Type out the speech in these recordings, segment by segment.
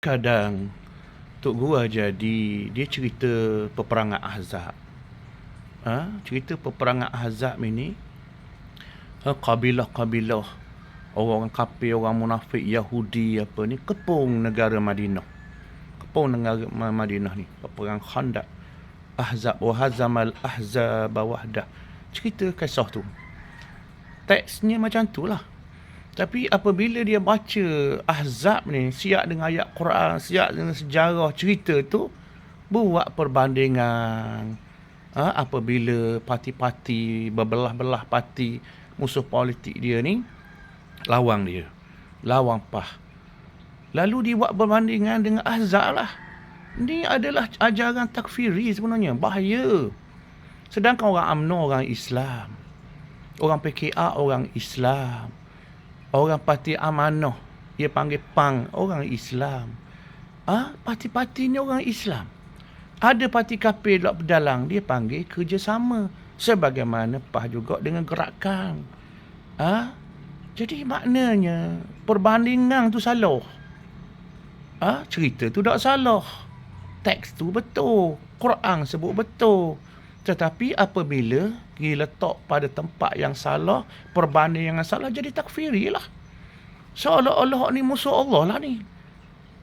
kadang Tok Guru jadi dia cerita peperangan Ahzab. Ha? cerita peperangan Ahzab ini ha, kabilah-kabilah orang kafir, orang munafik, Yahudi apa ni kepung negara Madinah. Kepung negara Madinah ni, peperangan Khandaq. Ahzab wa hazamal ahzab wahdah. Cerita kisah tu. Teksnya macam tu lah. Tapi apabila dia baca Ahzab ni, siap dengan ayat Quran, siap dengan sejarah cerita tu, buat perbandingan. Ha, apabila parti-parti, berbelah-belah parti, musuh politik dia ni, lawang dia. Lawang pah. Lalu dia buat perbandingan dengan Ahzab lah. Ini adalah ajaran takfiri sebenarnya. Bahaya. Sedangkan orang UMNO orang Islam. Orang PKA orang Islam orang parti amanah dia panggil pang orang Islam. Ah ha? parti-parti ni orang Islam. Ada parti kafir dok pedalang dia panggil kerjasama. Sebagaimana pah juga dengan gerakan. Ah ha? jadi maknanya perbandingan tu salah. Ah ha? cerita tu tak salah. Teks tu betul. Quran sebut betul tetapi apabila diletak pada tempat yang salah, perbanding yang salah jadi takfiri lah. Seolah-olah ni musuh Allah lah ni.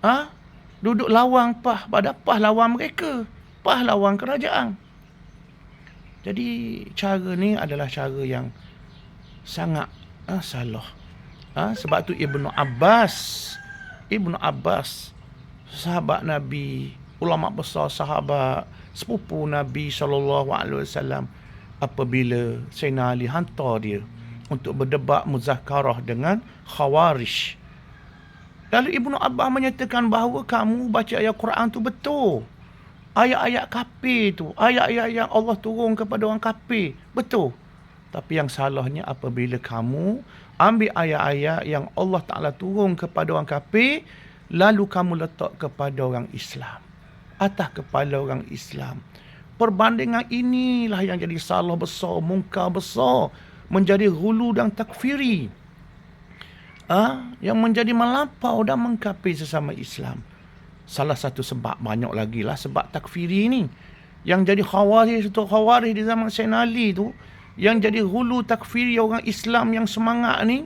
Ha? Duduk lawang pah pada pah lawan mereka. Pah lawan kerajaan. Jadi cara ni adalah cara yang sangat ha, salah. Ha? Sebab tu Ibnu Abbas, Ibnu Abbas, sahabat Nabi, ulama besar sahabat, sepupu Nabi wasallam apabila Sayyidina Ali hantar dia untuk berdebat muzakarah dengan Khawarij. Lalu Ibnu Abbas menyatakan bahawa kamu baca ayat Quran tu betul. Ayat-ayat kafir tu, ayat-ayat yang Allah turun kepada orang kafir, betul. Tapi yang salahnya apabila kamu ambil ayat-ayat yang Allah Taala turun kepada orang kafir, lalu kamu letak kepada orang Islam atas kepala orang Islam. Perbandingan inilah yang jadi salah besar, mungkar besar, menjadi hulu dan takfiri. Ah, ha? yang menjadi melampau dan mengkapir sesama Islam. Salah satu sebab banyak lagi lah sebab takfiri ini. Yang jadi khawarij itu khawarij di zaman Sayyidina Ali tu. Yang jadi hulu takfiri orang Islam yang semangat ni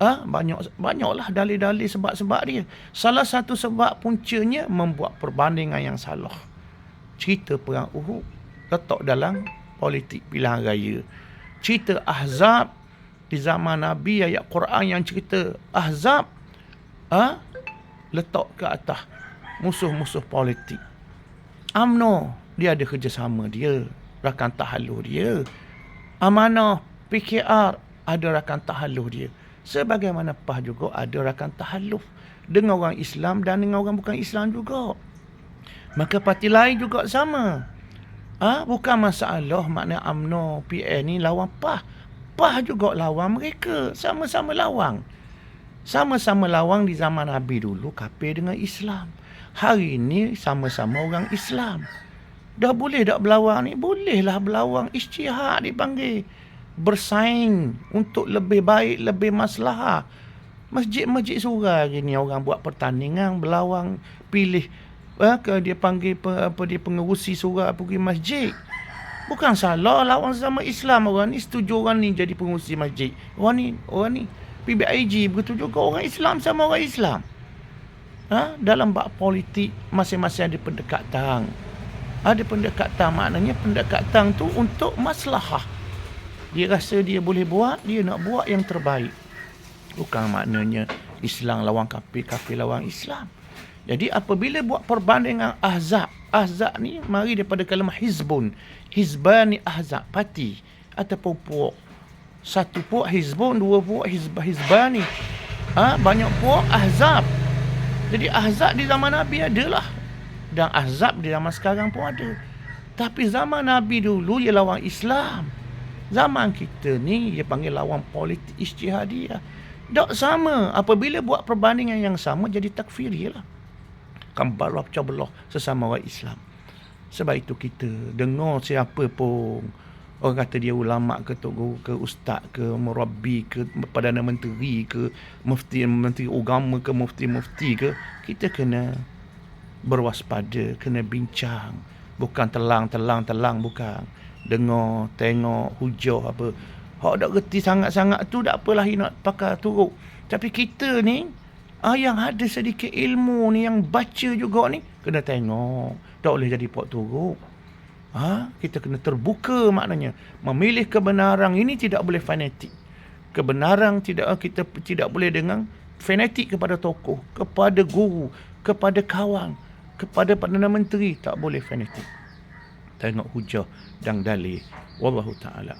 ha? banyak banyaklah dalil-dalil sebab-sebab dia. Salah satu sebab puncanya membuat perbandingan yang salah. Cerita perang Uhud letak dalam politik pilihan raya. Cerita Ahzab di zaman Nabi ayat Quran yang cerita Ahzab ha? letak ke atas musuh-musuh politik. AMNO dia ada kerjasama dia, rakan tahalluh dia. Amanah PKR ada rakan tahalluh dia. Sebagaimana PAH juga ada rakan tahalluf dengan orang Islam dan dengan orang bukan Islam juga. Maka parti lain juga sama. Ah, ha? bukan masalah makna AMNO, PN ni lawan PAH. PAH juga lawan mereka. Sama-sama lawan. Sama-sama lawan di zaman Nabi dulu, kafir dengan Islam. Hari ini sama-sama orang Islam. Dah boleh tak berlawan ni? Bolehlah berlawan. Isytihad dipanggil bersaing untuk lebih baik, lebih masalah. Masjid-masjid surah gini orang buat pertandingan berlawang pilih eh, ke dia panggil apa, apa dia pengerusi surah pergi masjid. Bukan salah lawan sama Islam orang ni setuju orang ni jadi pengerusi masjid. Orang ni, orang ni PBIG begitu juga orang Islam sama orang Islam. Ha? dalam bab politik masing-masing ada pendekatan. Ada pendekatan maknanya pendekatan tu untuk maslahah dia rasa dia boleh buat, dia nak buat yang terbaik. Bukan maknanya Islam lawan kafir, kafir lawan Islam. Jadi apabila buat perbandingan ahzab, ahzab ni mari daripada kalimah hizbun. Hizbani ahzab, parti ataupun puak. Satu puak hizbun, dua puak hizb, hizbani. Ha, banyak puak ahzab. Jadi ahzab di zaman Nabi adalah. Dan ahzab di zaman sekarang pun ada. Tapi zaman Nabi dulu ia lawan Islam. Zaman kita ni dia panggil lawan politik ijtihadiyah. Tak sama. Apabila buat perbandingan yang sama jadi takfiri lah. Kambalah pecah belah sesama orang Islam. Sebab itu kita dengar siapa pun orang kata dia ulama ke tok guru ke ustaz ke murabbi ke perdana menteri ke mufti menteri agama ke mufti-mufti ke kita kena berwaspada kena bincang bukan telang telang telang bukan dengar tengok hujah apa. Hak dak reti sangat-sangat tu tak apalah nak pakai turuk tapi kita ni ah, yang ada sedikit ilmu ni yang baca juga ni kena tengok. Tak boleh jadi pot turuk ha? kita kena terbuka maknanya. Memilih kebenaran ini tidak boleh fanatik. Kebenaran tidak kita tidak boleh dengan fanatik kepada tokoh kepada guru kepada kawan kepada perdana menteri tak boleh fanatik tengok hujah dan dalil. Wallahu taala